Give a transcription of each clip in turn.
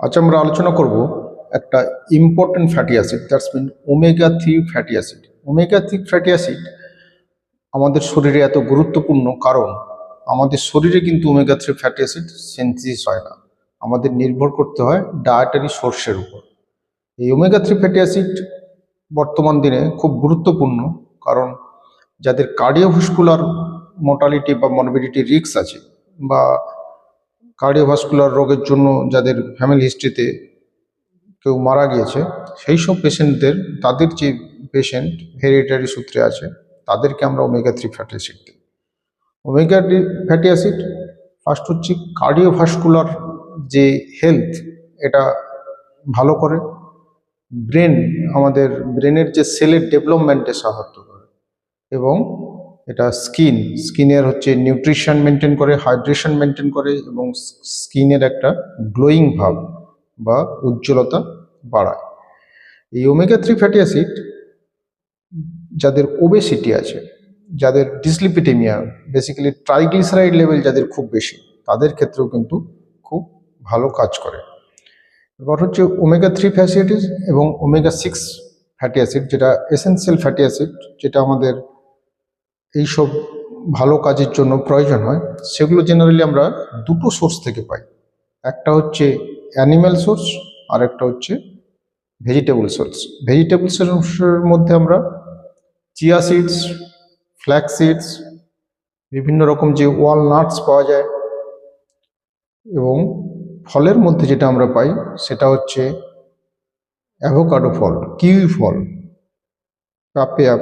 আজ আমরা আলোচনা করব একটা important fatty acid that's mean omega three fatty acid omega three fatty acid আমাদের শরীরে এত গুরুত্বপূর্ণ কারণ, আমাদের শরীরে কিন্তু omega three fatty acid synthesis হয় না। আমাদের নির্ভর করতে হয় ডায়েটারি সোর্সের উপর। এই ওমেগা থ্রি ফ্যাটি অ্যাসিড বর্তমান দিনে খুব গুরুত্বপূর্ণ, কারণ যাদের কার্ডিওভাস্কুলার মোর্টালিটি বা মরবিডিটি রিস্ক আছে বা কার্ডিওভাস্কুলার রোগের জন্য যাদের ফ্যামিলি হিস্ট্রিতে কেউ মারা গিয়েছে, সেই সব পেশেন্টদের তাদের যে পেশেন্ট হেরিটারি সূত্রে আছে, তাদেরকে আমরা ওমেগা থ্রি ফ্যাটি অ্যাসিড দিই। ওমেগা ফ্যাটি অ্যাসিড ফার্স্ট হচ্ছে কার্ডিওভাস্কুলার যে হেলথ এটা ভালো করে। ব্রেন আমাদের ব্রেনের যে সেলের ডেভেলপমেন্টে সাহায্য করে। এবং এটা স্কিন। স্কিনের হচ্ছে নিউট্রিশন মেনটেন করে, হাইড্রেশন মেনটেন করে এবং স্কিনের একটা গ্লোয়িং ভাব বা উজ্জ্বলতা বাড়ায়। এই ওমেগা থ্রি ফ্যাটি অ্যাসিড যাদের ওবেসিটি আছে, যাদের ডিসলিপিটেমিয়া, বেসিক্যালি ট্রাইগ্লিসারাইড লেভেল যাদের খুব বেশি, তাদের ক্ষেত্রেও কিন্তু খুব ভালো কাজ করে। এবার হচ্ছে ওমেগা থ্রি অ্যাসিড এবং ওমেগা সিক্স ফ্যাটি অ্যাসিড, যেটা এসেন্সিয়াল ফ্যাটি অ্যাসিড, যেটা আমাদের এইসব ভালো কাজের জন্য প্রয়োজন হয়, সেগুলো জেনারেলি আমরা দুটো সোর্স থেকে পাই। একটা হচ্ছে অ্যানিম্যাল সোর্স আর একটা হচ্ছে ভেজিটেবল সোর্স ভেজিটেবল সোর্সের মধ্যে আমরা চিয়া সিডস ফ্ল্যাক্স সিডস বিভিন্ন রকম যে ওয়ালনাটস পাওয়া যায় এবং ফলের মধ্যে যেটা আমরা পাই, সেটা হচ্ছে অ্যাভোকাডো ফল কিউই ফল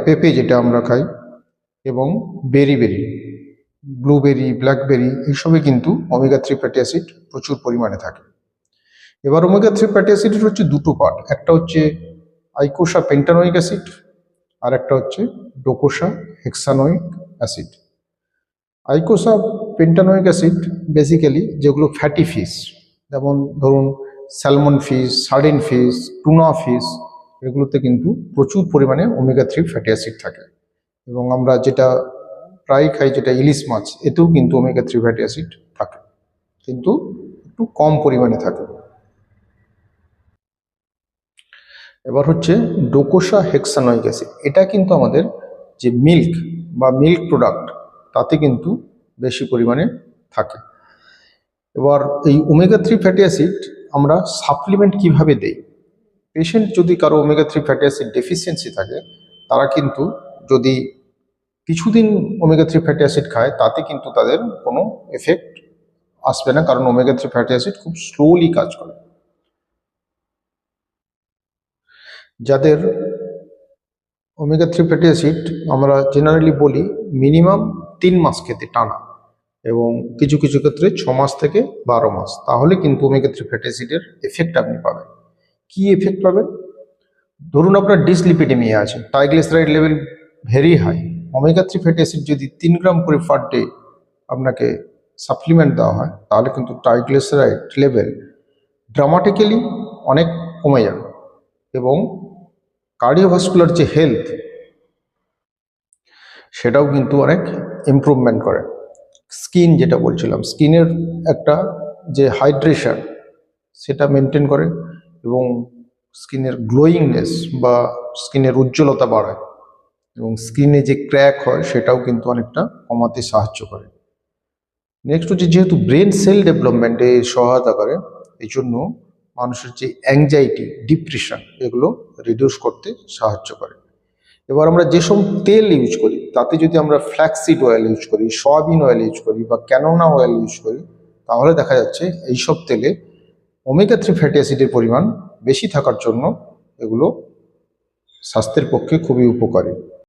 পেঁপে যেটা আমরা খাই। এবং বেরি বেরি, ব্লুবেরি, ব্ল্যাকবেরি এইসবে কিন্তু ওমেগা থ্রি ফ্যাটি অ্যাসিড প্রচুর পরিমাণে থাকে। এবার ওমেগা থ্রি ফ্যাটি অ্যাসিডের হচ্ছে দুটো পার্ট একটা হচ্ছে আইকোসা পেন্টানোয়িক অ্যাসিড আর একটা হচ্ছে docosahexaenoic acid eicosapentaenoic acid basically যেগুলো ফ্যাটি ফিশ যেমন ধরুন salmon fish sardine fish tuna fish এগুলোতে কিন্তু প্রচুর পরিমাণে ওমেগা থ্রি ফ্যাটি অ্যাসিড থাকে। এবং আমরা যেটা প্রায় খাই যেটা ইলিশ মাছ, এতেও কিন্তু ওমেগা থ্রি ফ্যাটি অ্যাসিড থাকে, কিন্তু একটু কম পরিমাণে থাকে। এবার হচ্ছে ডোকোসা হেক্সানয়িক অ্যাসিড, এটা কিন্তু আমাদের যে মিল্ক বা মিল্ক প্রোডাক্ট, তাতে কিন্তু বেশি পরিমাণে থাকে। এবার এই ওমেগা থ্রি ফ্যাটি অ্যাসিড আমরা সাপ্লিমেন্ট কীভাবে দেই? পেশেন্ট যদি কারও omega three fatty acid deficiency থাকে, তারা কিন্তু যদি কিছুদিন ওমেগা থ্রি ফ্যাটি অ্যাসিড খায়, তাতে কিন্তু তাদের কোনো এফেক্ট আসবে না, কারণ ওমেগা থ্রি ফ্যাটি অ্যাসিড খুব স্লোলি কাজ করে। যাদের ওমেগা থ্রি ফ্যাটি অ্যাসিড আমরা জেনারেলি বলি মিনিমাম তিন মাস খেতে টানা এবং কিছু কিছু ক্ষেত্রে ছ মাস থেকে বারো মাস। তাহলে কিন্তু ওমেগা থ্রি ফ্যাটি অ্যাসিডের এফেক্ট আপনি পাবেন। কি এফেক্ট পাবেন? ধরুন আপনার ডিসলিপিডেমিয়া আছে triglyceride level very high omega three fatty acid যদি তিন গ্রাম করে পার ডে আপনাকে সাপ্লিমেন্ট দেওয়া হয়, তাহলে কিন্তু ট্রাইগ্লিসারাইড লেভেল ড্রামাটিক্যালি অনেক কমে যাবে এবং কার্ডিওভাস্কুলার যে হেলথ সেটাও কিন্তু অনেক ইমপ্রুভমেন্ট করে। স্কিন যেটা বলছিলাম স্কিনের একটা যে হাইড্রেশন সেটা মেনটেন করে এবং স্কিনের গ্লোয়িংনেস বা স্কিনের উজ্জ্বলতা বাড়ায়। এবং স্কিনে যে ক্র্যাক হয়, সেটাও কিন্তু অনেকটা কমাতে সাহায্য করে। নেক্সট হচ্ছে যেহেতু ব্রেন সেল ডেভেলপমেন্টে সহায়তা করে এই জন্য মানুষের যে অ্যাংজাইটি ডিপ্রেশন এগুলো রিডিউস করতে সাহায্য করে। এবার আমরা যেসব তেল ইউজ করি, তাতে যদি আমরা ফ্ল্যাক্সিড অয়েল ইউজ করি সয়াবিন অয়েল ইউজ করি বা ক্যানোনা অয়েল ইউজ করি, তাহলে দেখা যাচ্ছে এইসব তেলে ওমেগা থ্রি ফ্যাটি অ্যাসিডের পরিমাণ বেশি থাকার জন্য এগুলো স্বাস্থ্যের পক্ষে খুবই উপকারী।